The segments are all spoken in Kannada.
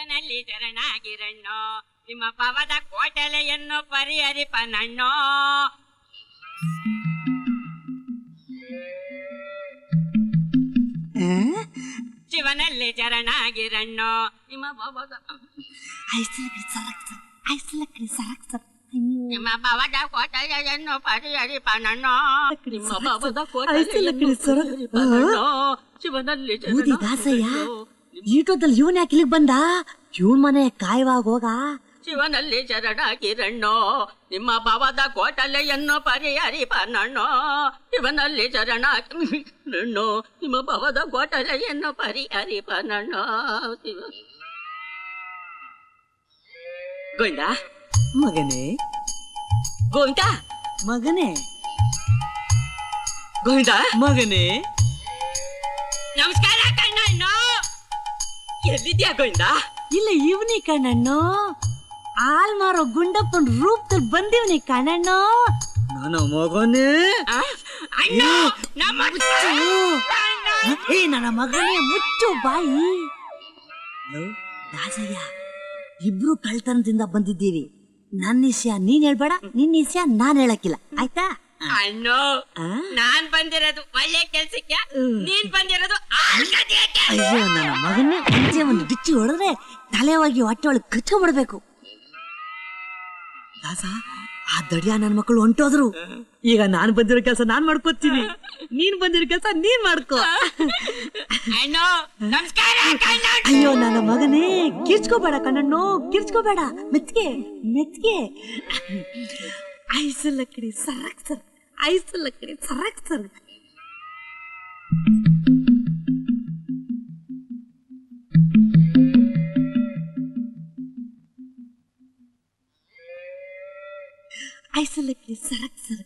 ಶಿವನಲ್ಲಿ ಶರಣಾಗಿರಣ್ಣೋ. ನಿಮ್ಮ ಪವದ ಕೋಟಲೆಯನ್ನು ಪರಿಹರಿಪನಣ್ಣೋ. ಶಿವನಲ್ಲಿ ಶರಣಾಗಿರಣ್ಣೋ. ನಿಮ್ಮ ಪವದ ನಿಮ್ಮ ಪವದ ಕೋಟಲೆಯನ್ನು ಪರಿಹರಿಪನಣ್ಣೋ. ನಿಮ್ಮ ಪವದ ಕೋಟಲೆಯನ್ನು ಪರಿಹರಿಪನಣ್ಣೋ. ಶಿವನಲ್ಲಿ ಶರಣಾಗಿರಣ್ಣೋ. ಈಟೋದಲ್ಲಿ ಇವನ್ ಯಾಕೆ ಇಲ್ಲಿಗೆ ಬಂದ? ಇವನ್ ಮನೆ ಕಾಯುವಾಗ ಹೋಗ. ಶಿವನಲ್ಲಿ ಶರಣಾಗಿರಣ್ಣೋ ನಿಮ್ಮ ಭಾವದ ಕೋಟಲೆಯನ್ನು ಪರಿಹರಿ ಪನ್ನಣ್ಣೋ ಶಿವನಲ್ಲಿ ಶರಣಾಗಿರಣ್ಣೋ ನಿಮ್ಮ ಭಾವದ ಕೋಟಲೆಯನ್ನು ಪರಿಹರಿ ಪನ್ನಣ್ಣೋ ಶಿವ. ಗೋವಿಂದ? ಮಗನೇ. ಗೋವಿಂದ? ಮಗನೇ. ಗೋವಿಂದ? ಮಗನೇ. ನಮಸ್ಕಾರ ಎಲ್ಲಿದ್ಯಾ ಗೋವಿಂದ ಇಲ್ಲ ಇವನಿ ಕಣ್ಣಣ್ಣು. ಹಾಲ್ ಮಾರೋ ಗುಂಡಪ್ಪನ್ ರೂಪದಲ್ಲಿ ಬಂದಿವ್ನಿ ಕಣ್ಣಣ್ಣು. ನನ್ನ ಮಗನೇ. ಆ? ಅಣ್ಣ ನಮ್ಮ ಏ ನನ್ನ ಮಗನೇ ಮುಚ್ಚು ಬಾಯಿ. ರಾಜಯ್ಯ ದಾಸಯ್ಯ ಇಬ್ರು ಕಳ್ತನದಿಂದ ಬಂದಿದ್ದೀವಿ. ನನ್ನ ವಿಷಯ ನೀನ್ ಹೇಳ್ಬೇಡ ನಿನ್ನ ವಿಷಯ ನಾನ್ ಹೇಳಕ್ಕಿಲ್ಲ. ಆಯ್ತಾ? ಅಣ್ಣ? ನಾನ್ ಬಂದಿರೋದು ಒಳ್ಳೆ ಕೆಲ್ಸಕ್ಕೆ. ನೀನ್ ಬಂದಿರೋದು. ಅಯ್ಯೋ ನನ್ನ ಮಗನೇ ಅಂಚೆ ಒಂದು ಬಿಚ್ಚಿ ಹೊಡೆದ್ರೆ ತಲೆ ಹೋಗಿ ಹೊಟ್ಟೆ ಒಳಗೆ ಕಚ್ಕೊಂಡ್ಬಿಡ್ಬೇಕು ದಾಸ ಆ ದಡಿಯ ನನ್ನ ಮಕ್ಕಳು ಹೊಂಟೋದ್ರು. ಈಗ ನಾನ್ ಬಂದಿರೋ ಕೆಲಸ ನಾನ್ ಮಾಡ್ಕೋತೀನಿ. ನೀನ್ ಬಂದಿರೋ ಕೆಲಸ ನೀನ್ ಮಾಡ್ಕೋ. ಅಣ್ಣೋ ನಮಸ್ಕಾರ ಅಯ್ಯೋ ನನ್ನ ಮಗನೇ ಕಿರ್ಚ್ಕೋಬೇಡ ಕಣ್ಣಣ್ಣು ಕಿರ್ಚ್ಕೋಬೇಡ. ಮೆತ್ಗೆ ಮೆತ್ಗೆ. ಐಸಲ್ಲ ಕಿಡಿ ಸರಕ್. ಸರ್ ಐಸಲ್ಲ ಕಡೆ ಸರಕ್ ಸರ್ ಐಸಲ್ಲ ಕಡೆ ಸರಕ್ ಸರ್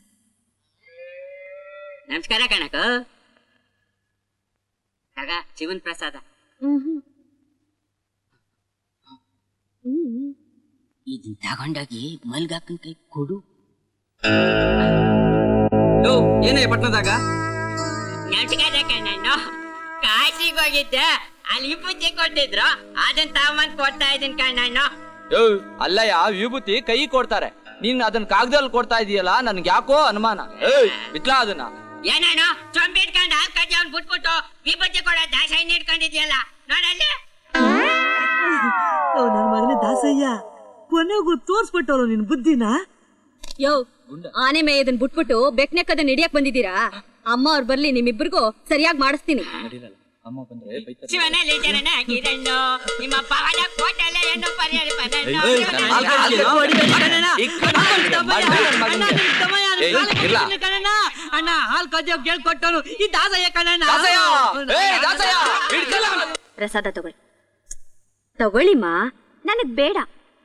ನಮಸ್ಕಾರ ಕಣಕ. ಆಗ ಜೀವನ್ ಪ್ರಸಾದ. ಇದನ್ ತಗೊಂಡೋಗಿ ಮಲ್ಗಾಕನ್ ಕೈ ಕೊಡು. ಯೋ ಏನೇ ಪಟ್ಟಣದಾಗ? ನಮಸ್ಕಾರ ಕಣ್ಣಣ್ಣ ಕಾಶಿಗೆ ಹೋಗಿದ್ದೆ. ಅಲ್ಲಿ ವಿಭೂತಿ ಕೊಟ್ಟಿದ್ರು. ಅದನ್ನ ತಗೊಂಡ್ ಕೊಡ್ತಾ ಇದೀನಿ ಕಣ್ಣಣ್ಣ. ಯೋ ಅಲ್ಲಯ್ಯ ವಿಭೂತಿ ಕೈ ಕೊಡ್ತಾರೆ. ನೀನ್ ಅದನ್ನ ಕಾಗದಲ್ಲಿ ಕೊಡ್ತಾ ಇದೀಯಲ್ಲ ನನ್ಗೆ ಯಾಕೋ ಅನುಮಾನ? ಏಯ್ ಬಿಟ್ಲಾ ಅದನ್ನ. ಏನಣ್ಣ ಚೊಂಬಿ ಇಟ್ಕೊಂಡು ಹಾಲ್ ಕಜ್ಜಿ ಅವ್ನು ಬಿಟ್ಬಿಟ್ಟು ವಿಭೂತಿ ಕೊಡ ದಾಸೈನ್ ಇಟ್ಕೊಂಡಿದ್ಯಲ್ಲ. ನೋಡಲ್ಲಿ? ನನ್ನ ಮಗನೇ ದಾಸಯ್ಯ. ಕೊನೆಗೂ ತೋರ್ಸ್ಬಿಟ್ಟವ್ರು ನಿನ್ ಬುದ್ಧಿನ. ಯೋ ಆನೆ ಮೇಯದನ್ ಬಿಟ್ಬಿಟ್ಟು ಬೆಕ್ನೆಕ್ಕದನ್ನ ಹಿಡಿಯಕ್ ಬಂದಿದ್ದೀರಾ? ಅಮ್ಮ ಅವ್ರು ಬರ್ಲಿ ನಿಮ್ಮಿಬ್ರಿಗೂ ಸರಿಯಾಗಿ ಮಾಡಿಸ್ತೀನಿ. ನಿಮ್ಮ ಪವನ? ಅಣ್ಣ ಹಾಲ್ ಕದ್ಯ ಕೇಳ್ಕೊಟ್ಟನು. ಈ ದಾಸಯ್ಯ ಕಣ್ಣ. ಪ್ರಸಾದ ತಗೊಳ್ಳಿ. ತಗೊಳ್ಳಿಮ್ಮ. ನನಗ್ ಬೇಡ.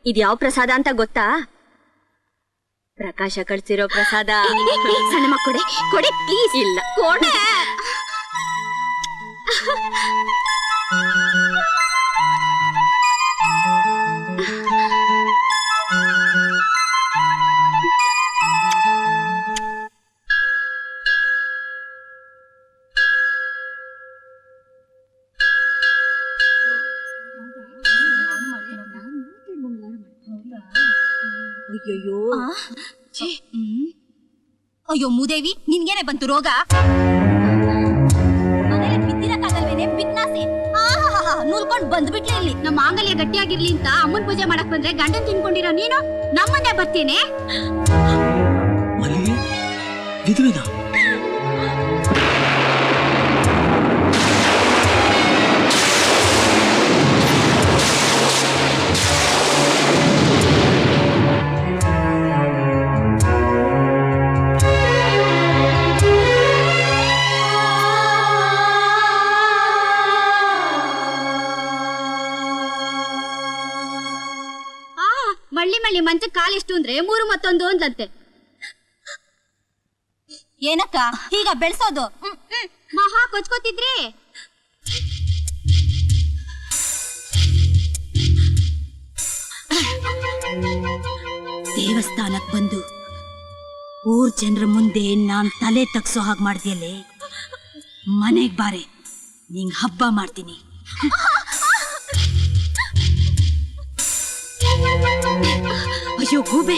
ಇದ್ಯಾವ ಪ್ರಸಾದ ಅಂತ ಗೊತ್ತಾ? ಪ್ರಕಾಶ ಕಳ್ಸಿರೋ ಪ್ರಸಾದ. ಸಣ್ಣ ಕೊಡೆ ಕೊಡೆ ಪ್ಲೀಸ್ ಇಲ್ಲ. ಕೊಡೆ. ಅಯ್ಯಯ್ಯೋ ಅಯ್ಯೋ ಮುದೇವಿ ನಿನ್ಗೇನೆ ಬಂತು ರೋಗ? ಮನೇಲಿ ಬಿದ್ದಿರಕ್ಕಾಗಲ್ವೇನೆ ಬಿತ್ನಾಸಿ ನೂಲ್ಕೊಂಡ್ ಬಂದ್ಬಿಟ್ಲೆ ಇಲ್ಲಿ. ನಮ್ಮ ಮಾಂಗಲ್ಯ ಗಟ್ಟಿಯಾಗಿರ್ಲಿ ಅಂತ ಅಮ್ಮನ್ ಪೂಜೆ ಮಾಡಕ್ ಬಂದ್ರೆ ಗಂಡನ್ ತಿನ್ಕೊಂಡಿರೋ ನೀನು ನಮ್ಮನ್ನೇ ಬರ್ತೀನಿ? ಮಲ್ಲಿ ವಿಧವೆನಾ? ಕಾಲೆಷ್ಟು ಅಂದ್ರೆ ಮೂರು ಮತ್ತೊಂದು ಅಂದಂತೆ ಏನಕ್ಕ? ಈಗ ಬೆಳ್ಸೋದು. ಮಹಾ ಕೊಚ್ಕೋತಿದ್ರಿ? ದೇವಸ್ಥಾನಕ್ ಬಂದು ಊರ್ ಜನರ ಮುಂದೆ ನಾನ್ ತಲೆ ತಗ್ಸೋ ಹಾಗೆ ಮಾಡ್ದಿಯಲ್ಲೇ ಮನೆಗ್ ಬಾರೆ ನಿಂಗ್ ಹಬ್ಬ ಮಾಡ್ತೀನಿ. ಅಯ್ಯೋ ಗೂಬೆ.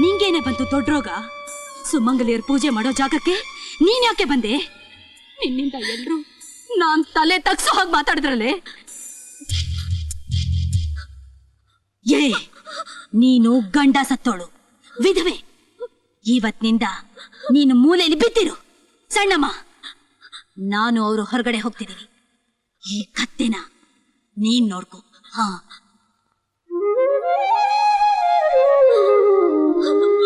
ನಿಂಗೇನೆ ಬಂತು ದೊಡ್ಡ ರೋಗ? ಸುಮಂಗಲಿಯರ್ ಪೂಜೆ ಮಾಡೋ ಜಾಗಕ್ಕೆ ನೀನ್ ಯಾಕೆ ಬಂದೆ? ನಿನ್ನಿಂದ ಎಲ್ರು ನಾನ್ ತಲೆ ತಗ್ಸೋ ಹಾಗೆ ಮಾತಾಡಿದ್ರಲ್ಲೇ? ಏ, ನೀನು ಗಂಡ ಸತ್ತೋಳು. ವಿಧವೆ. ಇವತ್ತಿನಿಂದ ನೀನು ಮೂಲೆಯಲ್ಲಿ ಬಿದ್ದಿರು. ಸಣ್ಣಮ್ಮ, ನಾನು ಅವರು ಹೊರಗಡೆ ಹೋಗ್ತಿದ್ದೀವಿ ಈ ಕತ್ತೆನ ನೀನ್ ನೋಡ್ಕೋ. ಹಾ.